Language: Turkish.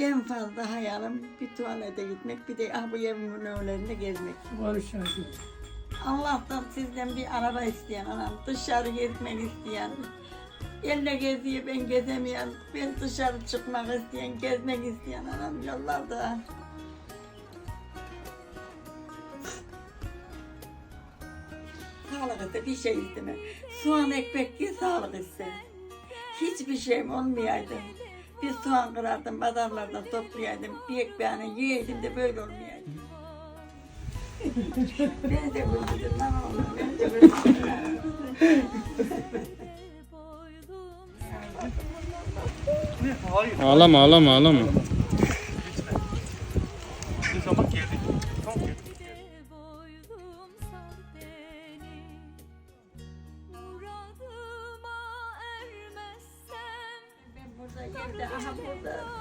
En fazla hayalim bir tuvalete gitmek, bir de ah bu evimin önlerinde gezmek. Barış şarkı. Allah'tan sizden bir araba isteyen anam, dışarı gezmek isteyen, elle geziyor ben gezemeyen, ben dışarı çıkmak isteyen, gezmek isteyen anam yollarda. Sağlık ise bir şey isteme. Soğan ekmek ye sağlık ise. Hiçbir şeyim olmayaydı. Bir soğan kırardım, pazarlardan toplayaydım, bir ekmeğini yiyeydim de böyle olmayaydım. ben de böyleydim lan oğlum, ben de böyleydim. Ağlama ağlama ağlama. Bir zaman geldik. Gerçekten aha burada.